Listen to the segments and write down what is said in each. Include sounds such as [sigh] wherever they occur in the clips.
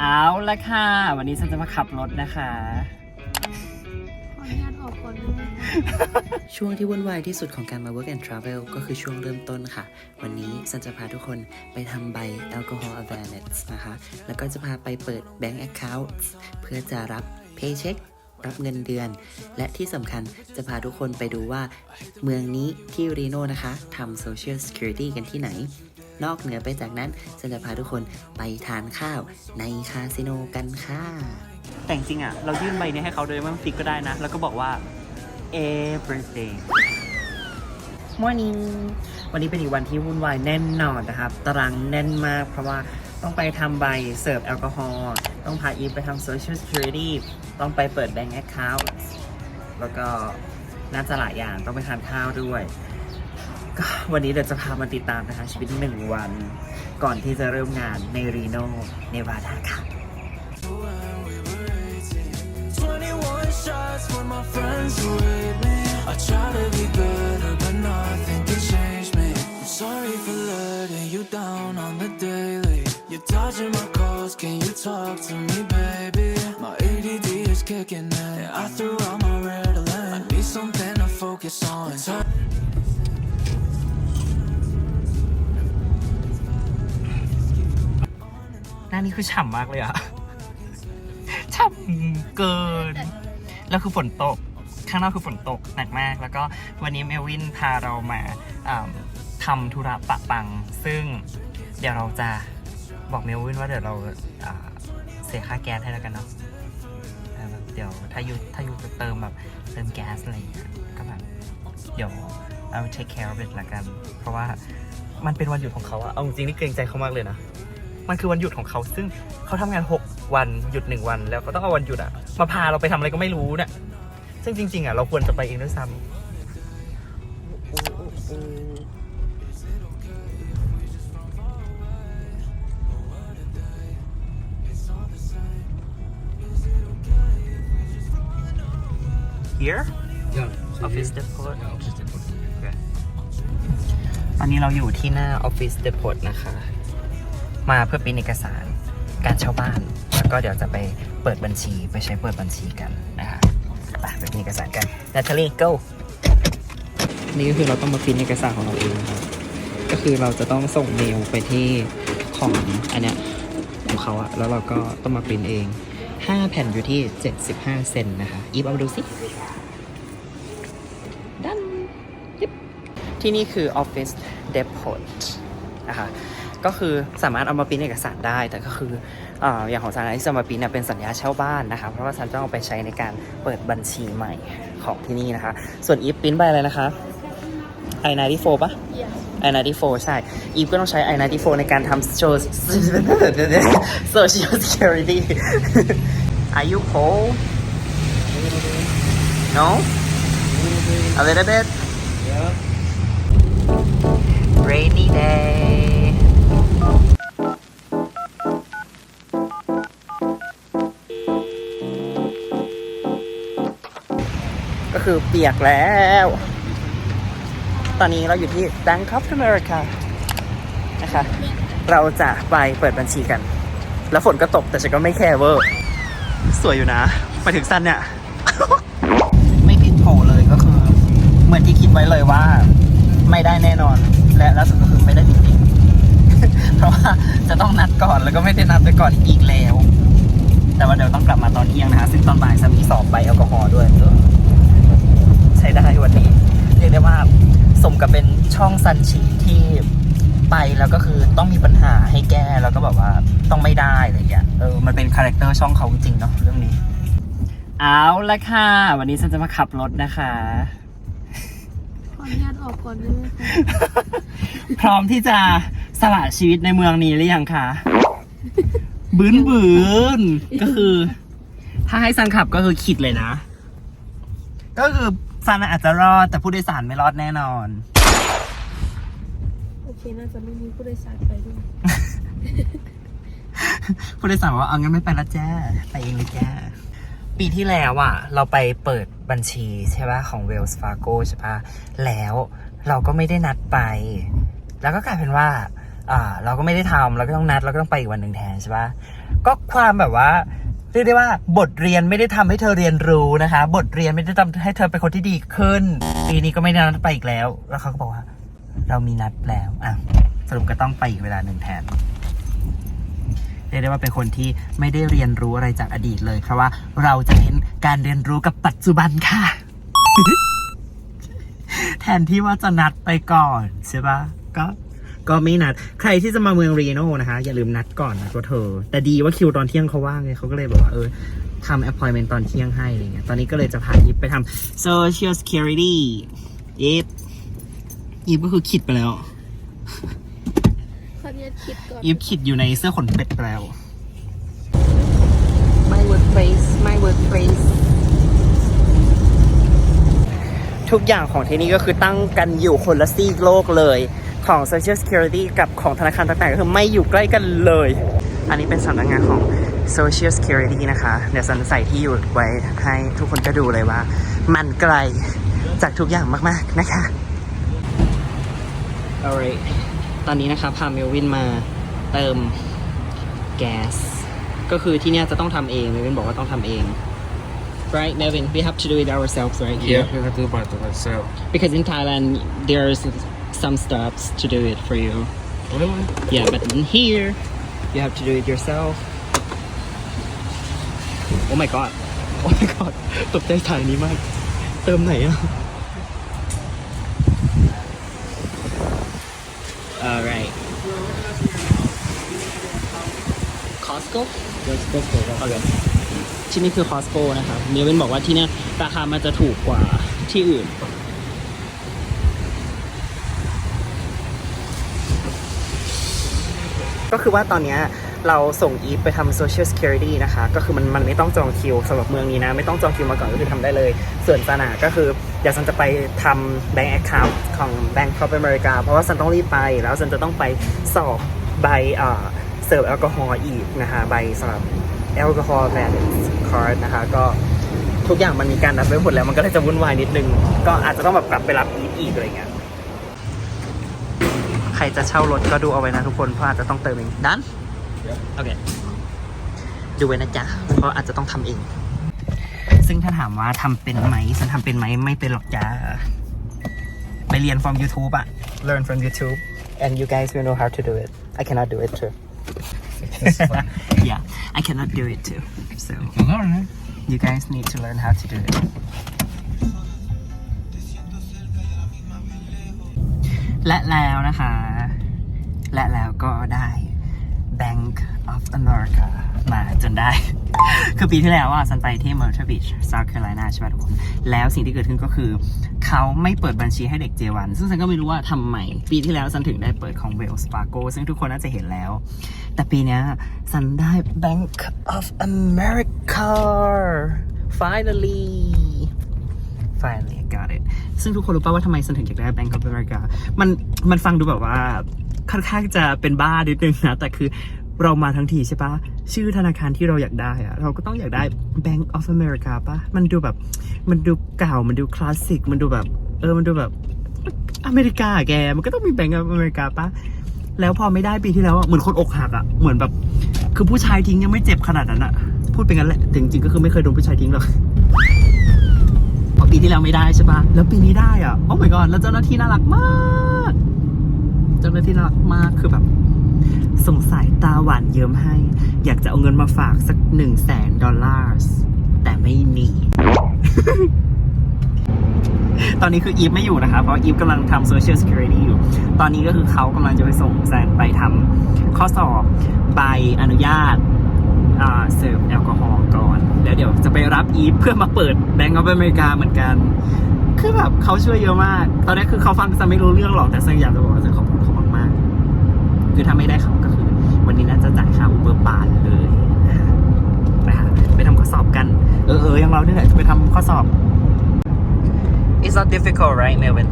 เอาละค่ะ วันนี้ฉันจะมาขับรถนะคะ ขออนุญาตออกก่อนด้วยช่วงที่วุ่นวายที่สุดของการมา work and travel ก็คือช่วงเริ่มต้นค่ะ วันนี้ซันจะพาทุกคนไปทำใบ alcohol awareness นะคะ แล้วก็จะพาไปเปิด bank account เพื่อจะรับ paycheck รับเงินเดือน และที่สำคัญจะพาทุกคนไปดูว่า เมืองนี้ที่รีโนนะคะทำ social security กันที่ไหน นอกเหนือไปจากนั้นฉันจะพาทุกคนไปทานข้าวในคาสิโนกันค่ะ แต่จริงๆอะ เรายื่นใบนี้ให้เขาโดยไม่ต้องฟิกก็ได้นะ แล้วก็บอกว่า everything morning วันนี้เป็นอีกวันที่วุ่นวายแน่นนอนนะครับ ตารางแน่นมากเพราะว่าต้องไปทำใบเสิร์ฟแอลกอฮอล์ ต้องพาอีฟไปทำ social security ต้องไปเปิด bank account แล้วก็น่าจะหลายอย่างต้องไปทานข้าวด้วย ก็วันนี้เดี๋ยวจะพามาติดตามนะคะ ชีวิตหนึ่งวัน ก่อนที่จะเริ่มงานในรีโนเนวาดาค่ะ21 shots when my friends were with me. I try to be better, but nothing can change me. I'm sorry for letting you down on the daily. You're dodging my calls, can you talk to me, baby? My ADD is kicking in. I threw out my red alert. I need something to focus on. านี้คือฉ่ำมากเลยอะฉ่ำเกิน แล้วคือฝนตก ข้างนอกคือฝนตกหนักมาก แล้วก็วันนี้เมลวินพาเรามาอ่าทำธุระปะปัง ซึ่งเดี๋ยวเราจะบอกเมลวินว่าเดี๋ยวเราอ่าเสียค่าแก๊สให้แล้วกันเนาะเออแบบเดี๋ยวถ้ายูถ้ายูจะเติมแบบเติมแก๊สอะไรอย่างเงี้ยก็แบบเดี๋ยวเอา take care of it ละกัน เพราะว่ามันเป็นวันหยุดของเขาอะเอาจริงๆนี่เกรงใจเขามากเลยนะ มันคือวันหยุดของเขาซึ่งเขาทำงาน 6 วันหยุด 1 วัน แล้วก็ต้องเอาวันหยุดอะมาพาเราไปทำอะไรก็ไม่รู้เนี่ยซึ่งจริง ๆอะเราควรจะไปเองด้วยซ้ำ here Yeah. Office Depot Yeah, Office Depot. ตอนนี้เราอยู่ที่หน้าออฟฟิศเด p อ t นะคะ มาเพื่อปริ้นเอกสารการเช่าบ้าน แล้วก็เดี๋ยวจะไปเปิดบัญชีไปใช้เปิดบัญชีกันนะคะไปไปปริ้นเอกสารกันนาทาลี go นี่ก็คือเราต้องมาปริ้นเอกสารของเราเองนะครับ ก็คือเราจะต้องส่งเมลไปที่ของอันเนี้ยของเขาอะแล้วเราก็ต้องมาปริ้นเอง 5 แผ่นอยู่ที่ 75 เซนนะคะ อีฟเอามาดูสิดันยิบที่นี่คือ Office Depot นะคะ ก็คือสามารถเอามาปริ้นเอกสารได้ แต่ก็คืออาอย่างของซันที่จะมาปริ้นเนี่ยเป็นสัญญาเช่าบ้านนะคะเพราะว่าซันต้องเอาไปใช้ในการเปิดบัญชีใหม่ของที่นี่นะคะ ส่วนอีฟปริ้นใบอะไรนะคะ i94 ปะ i94 ใช่ อีฟก็ต้องใช้ i94 ในการทำ social social security Are you cold No A little bit Yeah. Rainy day คือเปียกแล้ว ตอนนี้เราอยู่ที่ Bank of America นะคะ เราจะไปเปิดบัญชีกัน แล้วฝนก็ตกแต่ฉันก็ไม่แคร์เวอร์ สวยอยู่นะ มาถึงสั้นเนี่ย ไม่ผิดโผเลยก็คือ เหมือนที่คิดไว้เลยว่า ไม่ได้แน่นอน และล่าสุดก็คือไม่ได้จริงๆ เพราะว่าจะต้องนัดก่อนแล้วก็ไม่ได้นัดไปก่อนอีกแล้ว แต่ว่าเดี๋ยวต้องกลับมาตอนเที่ยงนะคะ ซึ่งตอนบ่ายจะมีสอบใบแอลกอฮอล์ด้วยเออ ช้ได้วันนี้ เรียกได้ว่าสมกับเป็นช่องซันชีที่ไปแล้วก็คือต้องมีปัญหาให้แก้แล้วก็แบบว่าต้องไม่ได้อะไรอย่างเงี้ยเออมันเป็นคาแรคเตอร์ช่องเขาจริงๆเนาะเรื่องนี้ เอาละค่ะ วันนี้ฉันจะมาขับรถนะคะ ขออนุญาตออกก่อนด้วยค่ะพร้อมที่จะสละชีวิตในเมืองนี้หรือยังคะบืนบืนก็คือ ถ้าให้ซันขับก็คือขิดเลยนะ ก็คือ ซันอาจจะรอด แต่ผู้โดยสารไม่รอดแน่นอน โอเคน่าจะไม่มีผู้โดยสารไปด้วยผู้โดยสารบอกว่าเอางั้นไม่ไปละแจ้ไปเองเลยแจ้ปีที่แล้วอะ เราไปเปิดบัญชีใช่ป่ะของ Wells Fargo ใช่ป่ะ แล้วเราก็ไม่ได้นัดไป แล้วก็กลายเป็นว่าอ่า เราก็ไม่ได้ทำเราก็ต้องนัดเราก็ต้องไปอีกวันหนึ่งแทนใช่ปะก็ความแบบว่า เรียกได้ว่าบทเรียนไม่ได้ทำให้เธอเรียนรู้นะคะ บทเรียนไม่ได้ทำให้เธอเป็นคนที่ดีขึ้น ปีนี้ก็ไม่ได้นัดไปอีกแล้ว แล้วเขาก็บอกว่า เรามีนัดแล้วอะสรุปก็ต้องไปอีกเวลาหนึ่งแทนเรียกได้ว่าเป็นคนที่ไม่ได้เรียนรู้อะไรจากอดีตเลยเพราะว่าเราจะเน้นการเรียนรู้กับปัจจุบันค่ะ แทนที่ว่าจะนัดไปก่อนใช่ปะก็ ก็ไม่นัด ใครที่จะมาเมืองรีโน่นะคะ อย่าลืมนัดก่อนนะตัวเธอ แต่ดีว่าคิวตอนเที่ยงเขาว่างไงเขาก็เลยบอกว่าเออทำ appointment ตอนเที่ยงให้อะไรเงี้ย ตอนนี้ก็เลยจะพายิปไปทำ social security ยิปยิปก็คือขิดไปแล้วขออนุญาตคิดก่อน ยิปขิดอยู่ในเสื้อขนเป็ดไปแล้ว my workplace my workplace ทุกอย่างของที่นี่ก็คือตั้งกันอยู่คนละซีกโลกเลย ของ Social Security กับของธนาคารต่างๆ ก็คือไม่อยู่ใกล้กันเลย อันนี้เป็นสำนักงานของ Social Security นะคะ เดี๋ยวสันใส่ที่อยู่ไว้ให้ทุกคนก็ดูเลยว่า มันไกลจากทุกอย่างมากๆนะคะ alright ตอนนี้นะคะพาเมลวินมาเติมแก๊ส ก็คือที่เนี่ยจะต้องทำเองเมลวินบอกว่าต้องทำเอง right Melvin we have to do it ourselves right here Yeah, we have to do by myself. because in Thailand there's some stops to do it for you. Really? Yeah, but in here you have to do it yourself. Oh my god. Oh my god. ตกใจถ่ายนี้มาก เติมไหนอะ Alright. Costco? That's Costco. Right? Okay. ที่นี่คือ Costco นะครับเมลวินบอกว่าที่เนี่ยราคามันจะถูกกว่าที่อื่น ก็คือว่าตอนนี้เราส่งอีฟไปทำ social security นะคะ ก็คือมันมันไม่ต้องจองคิวสำหรับเมืองนี้นะ ไม่ต้องจองคิวมาก่อนก็คือทำได้เลย ส่วนซานาก็คือเดี๋ยวซันจะไปทำ bank account ของ Bank of America เพราะว่าซันต้องรีบไปแล้วซันจะต้องไปสอบใบเอ่อเสิร์ฟแอลกอฮอล์อีกนะคะใบสำหรับแอลกอฮอล์ valid card นะคะก็ทุกอย่างมันมีการนัดไว้หมดแล้วมันก็เลยจะวุ่นวายนิดนึง ก็อาจจะต้องแบบกลับไปรับอีฟอีกอะไรเงี้ย ใครจะเช่ารถก็ดูเอาไว้นะทุกคนเพราะอาจจะต้องเติมเองดันโอเคดูไว้นะจ๊ะเพราะอาจจะต้องทำเอง ซึ่งถ้าถามว่าทำเป็นไหมฉันทำเป็นไหมไม่เป็นหรอกจ้าไปเรียน from YouTube อะ learn from YouTube and you guys will know how to do it I cannot do it too yeah I cannot do it too so You learn it. you guys need to learn how to do it และแล้วนะคะ และแล้วก็ได้ Bank of America มาจนได้ คือปีที่แล้วอะซันไปที่ Myrtle Beach South Carolina ใช่ไหมทุกคน แล้วสิ่งที่เกิดขึ้นก็คือ เขาไม่เปิดบัญชีให้เด็ก J1 ซึ่งซันก็ไม่รู้ว่าทำไม ปีที่แล้วซันถึงได้เปิดของ Wells Fargo ซึ่งทุกคนน่าจะเห็นแล้ว แต่ปีนี้ซันได้ Bank of America finally finally ซึ่งทุกคนรู้ป่าว่าทำไมฉันถึงอยากได้ Bank of America มันมันฟังดูแบบว่าค่อนข้างจะเป็นบ้านิดนึงนะ แต่คือเรามาทั้งทีใช่ปะชื่อธนาคารที่เราอยากได้อะเราก็ต้องอยากได้ Bank of America ปะมันดูแบบ มันดูเก่า มันดูคลาสสิก มันดูแบบ เออ มันดูแบบอเมริกาแก มันก็ต้องมี Bank of America ปะแล้วพอไม่ได้ปีที่แล้วอะเหมือนคนอกหักอะเหมือนแบบ คือผู้ชายทิ้งยังไม่เจ็บขนาดนั้นอะพูดเป็นงั้นแหละแต่จริงๆก็คือไม่เคยโดนผู้ชายทิ้งหรอก ปีที่แล้วไม่ได้ใช่ปะแล้วปีนี้ได้อะ โอ้ my god แล้วเจ้าหน้าที่น่ารักมาก เจ้าหน้าที่น่ารักมากคือแบบสงสัยตาหวานเยิ้มให้ อยากจะเอาเงินมาฝากสักหนึ่งแสนดอลลาร์แต่ไม่มี ตอนนี้คืออีฟไม่อยู่นะคะ เพราะอีฟกำลังทำ Social Security อยู่ ตอนนี้ก็คือเขากำลังจะไปส่งแซนไปทำข้อสอบใบอนุญาต เสิร์ฟแอลกอฮอล์ก่อน แล้วเดี๋ยวจะไปรับอีฟเพื่อมาเปิดแบงก์ออฟอเมริกาเหมือนกัน คือแบบเขาช่วยเยอะมาก ตอนแรกคือเขาฟังจะไม่รู้เรื่องหรอกแต่ซังอยากจะบอกว่าซังขอบคุณเขามากๆคือถ้าไม่ได้เขาก็คือ วันนี้น่าจะจ่ายค่าอุเบอร์ปานเลยนะฮะไปทำข้อสอบกัน เออเอออยังเราเนี่ยแหละไปทำข้อสอบ It's not difficult right Melvin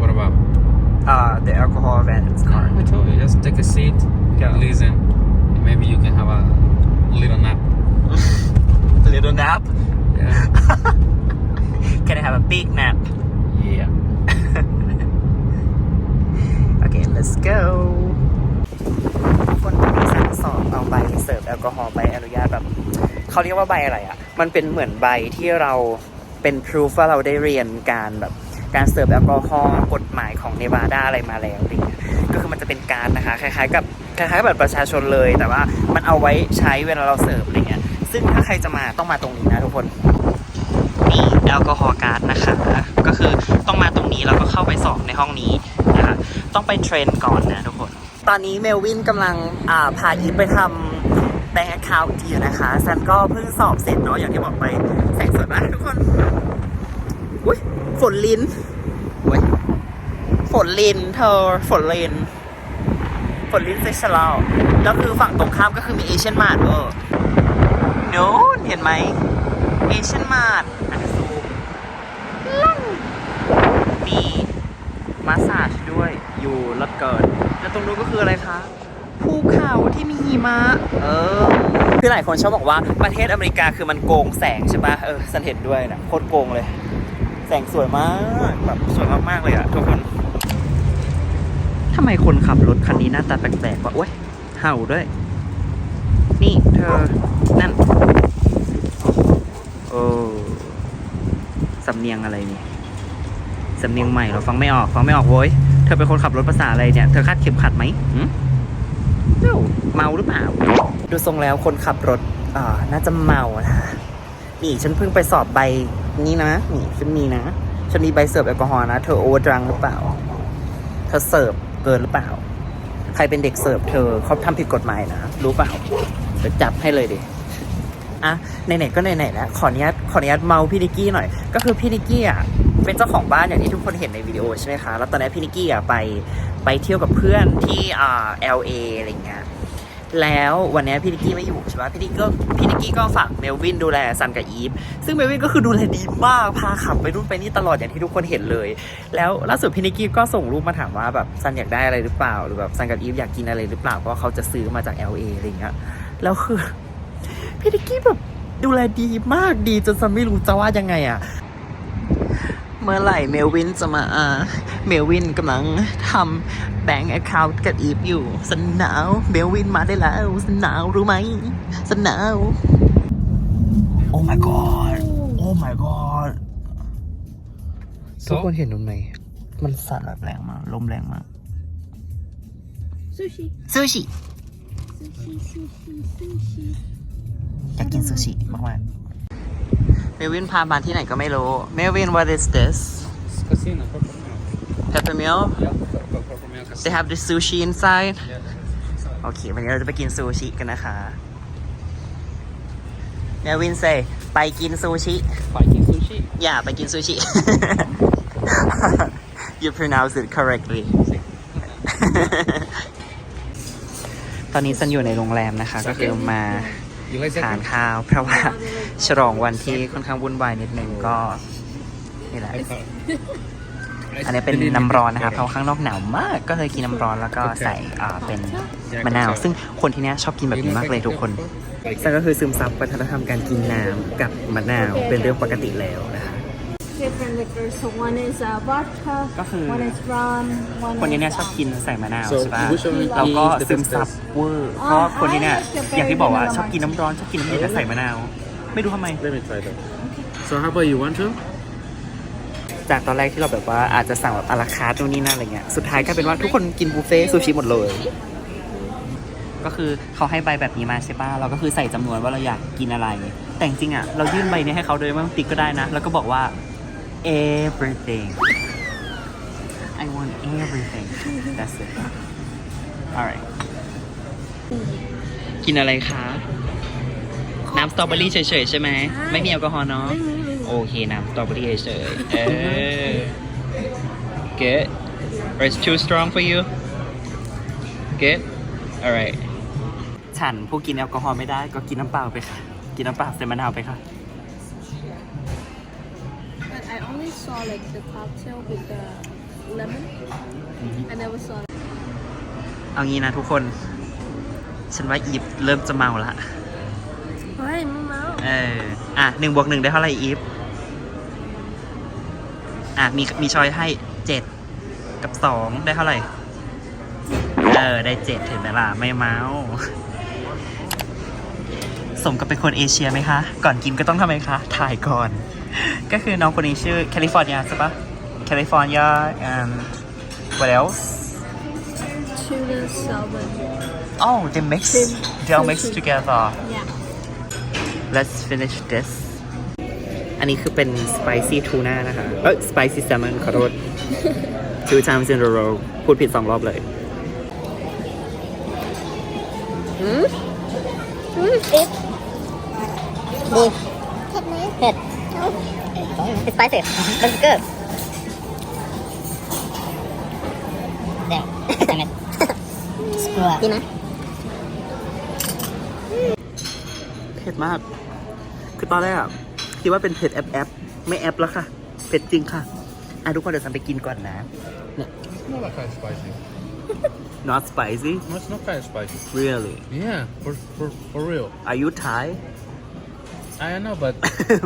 What about? uh the alcohol events card I told you, just take a seat, Yeah. listen. and Maybe you can have a little nap. little nap? Yeah. Can I have a big nap? Yeah. okay, let's go. คนที่สั่งสอบเอาใบเสิร์ฟแอลกอฮอล์ใบอนุญาตแบบเขาเรียกว่าใบอะไรอะ มันเป็นเหมือนใบที่เราเป็นพิสูจว่าเราได้เรียนการแบบการเสิร์ฟแอลกอฮอล์กฎหมายของเนวาดาอะไรมาแล้วอะไรเงี้ยก็คือมันจะเป็นการนะคะ คล้ายๆกับ คล้ายๆกับบัตรประชาชนเลย แต่ว่ามันเอาไว้ใช้เวลาเราเสิร์ฟอะไรเงี้ย ซึ่งถ้าใครจะมาต้องมาตรงนี้นะทุกคน นี่แอลกอฮอล์การ์ดนะคะ ก็คือต้องมาตรงนี้แล้วก็เข้าไปสอบในห้องนี้นะคะ ต้องไปเทรนก่อนนะทุกคน ตอนนี้เมลวินกำลังอ่าพาอีฟไปทำแบงก์แอคเคาท์อยู่นะคะซันก็เพิ่งสอบเสร็จเนาะอย่างที่บอกไปแสงสวยมากทุกคน อุ้ยฝนลินอุ้ยฝนลินเธอฝนลิน ฝนลินเซ็กชลแล้วคือฝั่งตรงข้ามก็คือมีเอเชียนมาร์ทเออโน้นเห็นไหมเอเชียนมาร์ทอันนี้ซูมมีมาสซาจด้วยอยู่ล้วเกิดแล้วตรงนู้นก็คืออะไรคะภูเขาที่มีหิมะเออคือหลายคนชอบบอกว่าประเทศอเมริกาคือมันโกงแสงใช่ปะเออสันเห็นด้วยนะโคตรโกงเลย แสงสวยมากแบบสวยมากๆเลยอะทุกคน ทำไมคนขับรถคันนี้หน้าตาแปลกๆวะโอ้ยเห่าด้วย นี่เธอ นั่น โอ้สำเนียงอะไรเนี่ยสำเนียงใหม่เราฟังไม่ออกฟังไม่ออกโว้ย เธอเป็นคนขับรถภาษาอะไรเนี่ย เธอคาดเข็มขัดไหมหืมเอ้าเมาหรือเปล่า ดูทรงแล้วคนขับรถอ่าน่าจะเมานะนี่ฉันเพิ่งไปสอบใบนี้นะ นี่ฉันมีนะ ฉันมีใบเสิร์ฟแอลกอฮอล์นะ เธอโอเวอร์ดรังหรือเปล่า เธอเสิร์ฟ เกินหรือเปล่า ใครเป็นเด็กเสิร์ฟเธอเขาทำผิดกฎหมายนะ รู้เปล่าเดี๋ยวจับให้เลยดิอะไหนๆก็ไหนๆแล้วขออนุญาตขออนุญาตเมาพี่นิกกี้หน่อย ก็คือพี่นิกกี้อะเป็นเจ้าของบ้านอย่างที่ทุกคนเห็นในวิดีโอใช่ไหมคะ แล้วตอนนี้พี่นิกกี้อะไปไปเที่ยวกับเพื่อนที่อ่า LA อะไรเงี้ย แล้ววันนี้พี่นิกกี้ไม่อยู่ใช่ไหมพี่นิกกี้ก็พี่นิกกี้ก็ฝากเมลวินดูแลซันกับอีฟซึ่งเมลวินก็คือดูแลดีมากพาขับไปนู่นไปนี่ตลอดอย่างที่ทุกคนเห็นเลย แล้วล่าสุดพี่นิกกี้ก็ส่งรูปมาถามว่าแบบซันอยากได้อะไรหรือเปล่า หรือแบบซันกับอีฟอยากกินอะไรหรือเปล่าเพราะเขาจะซื้อมาจาก LA อะไรเงี้ยแล้วคือพี่นิกกี้แบบดูแลดีมากดีจนซันไม่รู้จะว่ายังไงอะ เมื่อไหร่เมลวินจะมาอ่าเมลวินกำลังทำแบงก์แอคเคาท์กับอีฟอยู่สนหนาวเมลวินมาได้แล้วสนหนาวรู้ไหมสนหนาว โอ้ my god โอ้ my god ทุกคนเห็นมันไหมมันสั่นแบบแรงมาก ลมแรงมาก ซูชิ ซูชิ ซูชิ ซูชิ ซูชิ อยากกินซูชิมากๆ เมลวินพามาที่ไหนก็ไม่รู้เมลวิน what is this Casino, Peppermint. peppermill Yeah, Peppermint Casino. they have the sushi inside Yeah. โอเค วันนี้เราจะไปกินซูชิกันนะคะเมลวินเซไปกินซูชิ Viking sushi. อย่าไปกินซูชิ you pronounce it correctly ตอนนี้ฉันอยู่ในโรงแรมนะคะ ก็คือมา You like ทาน that? ข้าวเพราะว่าฉลองวันที่ค่อนข้างวุ่นวายนิดนึงก็นี่แหละ อันนี้เป็นน้ำร้อนนะคะเพราะว่าข้างนอกหนาวมากก็เลยกินน้ำร้อนแล้วก็ใส่อ่าเป็นมะนาว ซึ่งคนที่เนี้ยชอบกินแบบนี้มากเลยทุกคนซึ่งก็คือซึมซับวัฒนธรรมการกินน้ำกับมะนาวเป็นเรื่องปกติแล้วนะคะ different liquors so one is uh, vodka ก็คือ one is rum one คนนี้เนี่ย is, ชอบกินใส่มะนาว So, ใช่ป่ะ which one เราก็ is the ซึมซับ best? เวอร์เพราะคนนี้เนี่ยอย่างที่บอกว่าชอบกินน้ำร้อน ชอบกินน้ำเย็นแต่ใส่มะนาว ไม่รู้ทำไม Let me try that. So how about you want to? จากตอนแรกที่เราแบบว่าอาจจะสั่งแบบอาราคาร์ตนู่นนี่นั่นอะไรเงี้ย สุดท้ายกลายเป็นว่าทุกคนกินบุฟเฟ่ต์ซูชิหมดเลย ก็คือเขาให้ใบแบบนี้มาใช่ป่ะ เราก็คือใส่จำนวนว่าเราอยากกินอะไร แต่จริงๆอะ เรายื่นใบนี้ให้เขาโดยไม่ต้องติ๊กก็ได้นะ แล้วก็บอกว่า everything I want everything that's it alright กินอะไรคะ น้ำสตรอเบอรี่เฉยๆใช่ไหม ไม่มีแอลกอฮอล์เนาะ โอเค น้ำสตรอเบอรี่เฉยๆเออ good or it's too strong for you good alright ฉันผู้กินแอลกอฮอล์ไม่ได้ก็กินน้ำเปล่าไปค่ะ กินน้ำเปล่าใส่มะนาวไปค่ะ saw like the cocktail with the lemon I never saw เอางี้นะทุกคน ฉันว่าอีฟเริ่มจะเมาละ เฮ้ยมึงเมาเออ อะหนึ่งบวกหนึ่งได้เท่าไหร่อีฟ อะมีมีช้อยให้เจ็ดกับสองได้เท่าไหร่ เออ ได้เจ็ดเห็นไหมล่ะไม่เมา สมกับเป็นคนเอเชียไหมคะ ก่อนกินก็ต้องทำไมคะ ถ่ายก่อน ก็คือน้องคนนี้ชื่อแคลิฟอร์เนียใช่ปะแคลิฟอร์เนีย and what else Tuna salmon. oh they mix Shrimp. they all mix Shrimp. together Yeah. let's finish this อันนี้คือเป็น spicy tuna นะคะเอ้ย spicy salmon ขอโทษ two times in a row พูดผิดสองรอบเลยเผ็ดดีเผ็ดเป็นสไปซี่เป็น สเกอร์แดงใส่เม็ดสกัวดีไหมเผ็ดมาก คือตอนแรกคิดว่าเป็นเผ็ดแอปแอปไม่แอปแล้วค่ะ เผ็ดจริงค่ะ อะทุกคนเดี๋ยวสันไปกินก่อนนะ It's not that kind of spicy. not spicy No, it's not kind of spicy. really Yeah, for for for real. are you Thai I know, but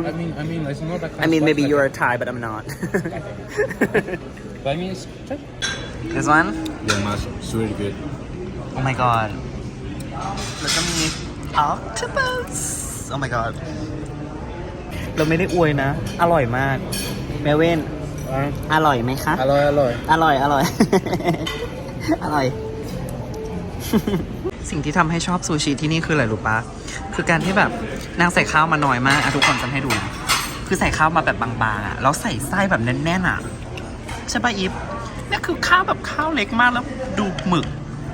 I mean, I mean, it's not that kind. I mean of maybe spicy. you're Thai but I'm not But I mean, it's check. this one Yeah, mash. It's really good. oh my god แล้วก็มี octopus oh my god เราไม่ได้อวยนะ อร่อยมากแมเว่นอร่อยไหมคะ Alloy, alloy. อร่อย อร่อย อร่อย สิ่งที่ทำให้ชอบซูชิที่นี่คืออะไรรู้ปะ คือการที่แบบนางใส่ข้าวมาน้อยมากอะทุกคนจะให้ดูนะคือใส่ข้าวมาแบบบางๆอะแล้วใส่ไส้แบบแน่นๆอะใช่ปะอีฟนี่คือข้าวแบบข้าวเล็กมากแล้วดูหมึก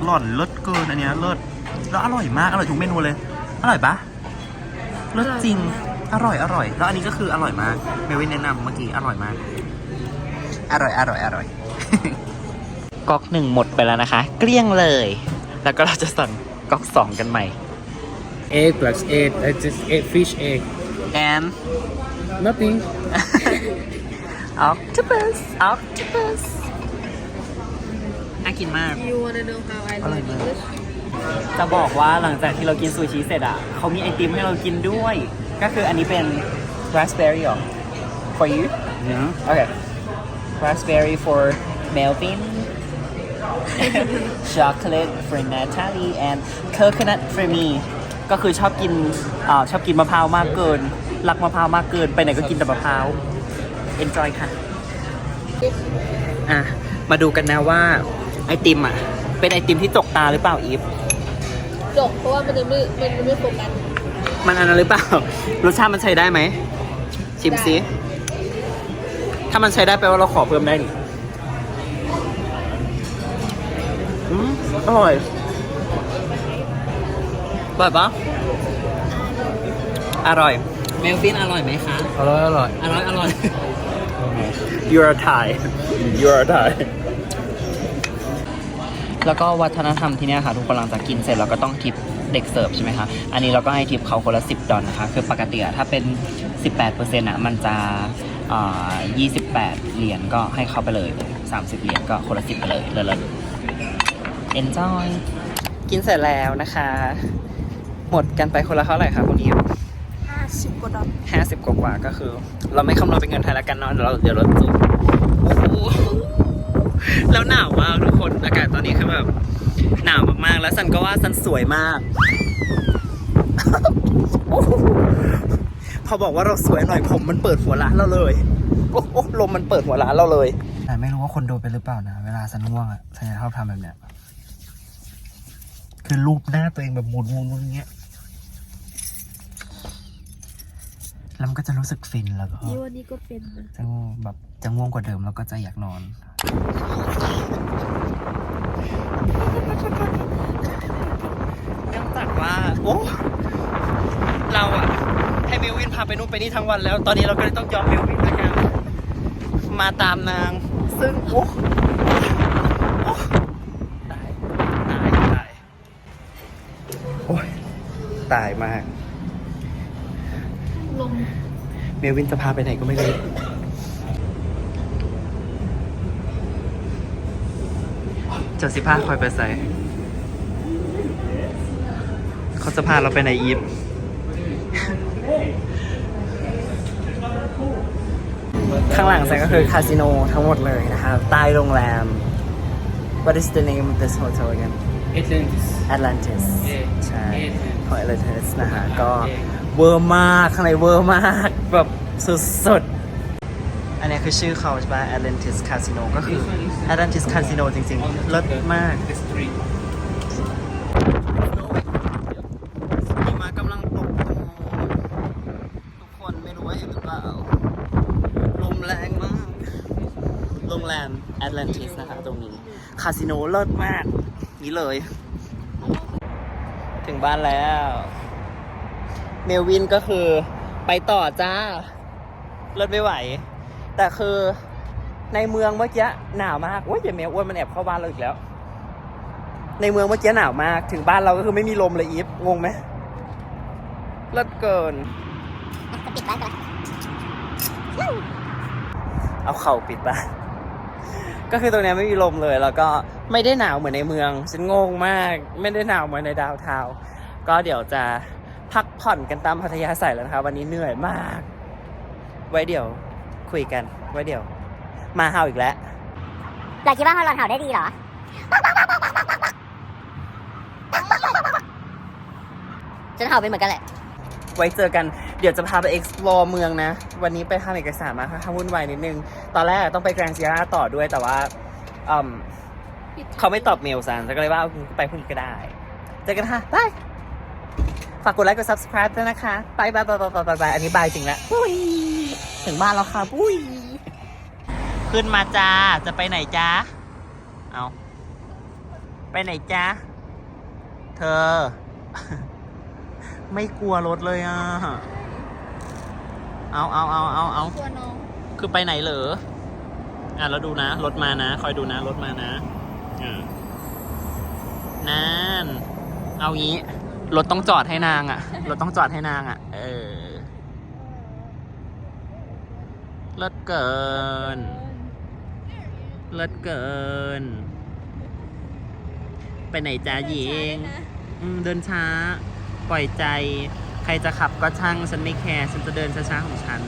หล่อนเลิศเกินอันเนี้ยเลิศแล้วอร่อยมากอร่อยทุกเมนูเลย อร่อยปะเลิศจริงอร่อยอร่อย แล้วอันนี้ก็คืออร่อยมากเมวินแนะนำเมื่อกี้อร่อยมาก อร่อยอร่อยอร่อยก๊อกหนึ่งหมดไปแล้วนะคะ เกลี้ยงเลย แล้วก็เราจะสั่งก๊อกสองกันใหม่ Egg plus egg. It's just egg, fish egg. and Nothing. [laughs] octopus octopus น่ากินมาก You wanna know how I learn Alright, English? จะบอกว่าหลังจากที่เรากินซูชิเสร็จอ่ะ เขามีไอติมให้เรากินด้วย ก็คืออันนี้เป็น raspberry เหรอ for you Yeah. okay raspberry for Melvin [laughs] chocolate for Natalie and coconut for me ก็คือชอบกินอ่าชอบกินมะพร้าวมากเกิน รักมะพร้าวมากเกิน ไปไหนก็กินแต่มะพร้าว enjoy ค่ะ อะ มาดูกันนะว่าไอติมอะ เป็นไอติมที่จกตาหรือเปล่าอีฟจบเพราะว่ามันจะไม่มันจะไม่โฟกัสมันอันนั้นหรือเปล่า รสชาติมันใช้ได้ไหม ชิมซิ ถ้ามันใช้ได้แปลว่าเราขอเพิ่มได้นี่อืมอร่อย อร่อยปะอร่อย เมลฟินอร่อยไหมคะ Alloy, alloy. อร่อยอร่อย You're a Thai You're a Thai แล้วก็วัฒนธรรมที่เนี่ยค่ะ ทุกคนหลังจากกินเสร็จเราก็ต้องทิปเด็กเสิร์ฟใช่ไหมคะ อันนี้เราก็ให้ทิปเขาคนละ 10 ดอลนะคะ คือปกติอะถ้าเป็น 18%อะมันจะอ่า28 เหรียญก็ให้เขาไปเลย 30 เหรียญก็คนละ 10 ไปเลยเลยเลย enjoy กินเสร็จแล้วนะคะ หมดกันไปคนละเท่าไหร่คะคุณอีฟห้าสิบกว่าดอลห้าสิบกว่าๆก็คือ เราไม่คำนวณเป็นเงินไทยแล้วกันเนาะเดี๋ยวเราเดี๋ยวเราจุ่มโอ้โหแล้วหนาวมากทุกคนอากาศตอนนี้คือแบบหนาวมากๆ แล้วสันก็ว่าสันสวยมากโอ้โหพอบอกว่าเราสวยหน่อยผมมันเปิดหัวร้านเราเลยโอ้โหลมมันเปิดหัวร้านเราเลยแต่ไม่รู้ว่าคนโดนไปหรือเปล่านะ เวลาสันง่วงอะสันจะชอบทำแบบเนี้ยคือรูปหน้าตัวเองแบบหมุนๆๆอย่างเงี้ย แล้วมันก็จะรู้สึกฟินแล้วก็นี่วันนี้ก็เป็นนะจะง่วงแบบจะง่วงกว่าเดิมแล้วก็จะอยากนอน เนื่องจากว่า โอ้ เราอะให้เมลวินพาไปนู่นไปนี่ทั้งวันแล้ว ตอนนี้เราก็เลยต้องยอมเมลวินแล้วกันมาตามนาง ซึ่ง โอ้โอ้ตาย ตาย ตาย โอ้ย ตายมากลม เมลวินจะพาไปไหนก็ไม่รู้เจ้าสิพาคอยไปใส่เขาจะพาเราไปไหนอีฟข้างหลังใส่ก็คือคาสิโนทั้งหมดเลยนะครับใต้โรงแรม What is the name of this hotel again Atlantis. Atlantis Yeah. ใช่ Atlantis. ของ Atlantis นะฮะก็เวอร์มาก ข้างในเวอร์มาก แบบสุดๆ อันนี้คือชื่อเขาใช่ปะ Atlantis Casino ก็คือ Atlantis Casino จริงๆเลิศมาก This tree หิมะกำลังตกตรงทุกคนไม่รู้ว่าเห็นหรือเปล่า ลมแรงมาก โรงแรม Atlantis นะคะตรงนี้ คาสิโนเลิศมาก นี่เลย ถึงบ้านแล้ว เมลวินก็คือ ไปต่อจ้าเลิศไม่ไหว แต่คือในเมืองเมื่อกี้หนาวมากโอ้ยอย่าเมลอ้วนมันแอบเข้าบ้านเราอีกแล้ว ในเมืองเมื่อกี้หนาวมาก ถึงบ้านเราก็คือไม่มีลมเลยอีฟงงไหมเลิศเกินปิดบ้านก่อนเอาเข่าปิดบ้านก็คือตรงนี้ไม่มีลมเลย แล้วก็ไม่ได้หนาวเหมือนในเมืองฉันงงมาก ไม่ได้หนาวเหมือนในดาวน์ทาวก็เดี๋ยวจะ พักผ่อนกันตามพัทยาใส่แล้วนะคะวันนี้เหนื่อยมาก ไว้เดี๋ยวคุยกัน ไว้เดี๋ยว มาเฮาอีกแล้วเราคิดว่าเราเห่าได้ดีเหรอ ฉันเห่าเป็นเหมือนกันแหละ ไว้เจอกัน เดี๋ยวจะพาไป explore เมืองนะ วันนี้ไปทำเอกสารมาค่ะทำวุ่นวายนิดนึง ตอนแรกต้องไปแกรนด์ซีราต่อด้วยแต่ว่าอืมเขาไม่ตอบเมลซันก็เลยว่าไปพรุ่งนี้ก็ได้ เจอกันค่ะบายฝากกดไลค์กด subscribe ด้วยนะคะบายบายบายบายบายบายบายอันนี้บายจริงแล้วปุ้ยถึงบ้านแล้วค่ะปุ้ยขึ้นมาจ้า จะไปไหนจ้าเอาไปไหนจ้าเธอ ไม่กลัวรถเลยอะ เอาเอาเอาเอาเอาตัวน้องคือไปไหนเหรอ อะแล้วดูนะ รถมานะ คอยดูนะ รถมานะ อ่านั่น เอางี้ รถต้องจอดให้นางอะ่ะ รถต้องจอดให้นางอะ่ะ เออเลิศเกินเลิศเกิน ไปไหนจ้าหญิงอืมเดินช้า ปล่อยใจ ใครจะขับก็ช่าง ฉันไม่แคร์ ฉันจะเดินช้าๆของฉัน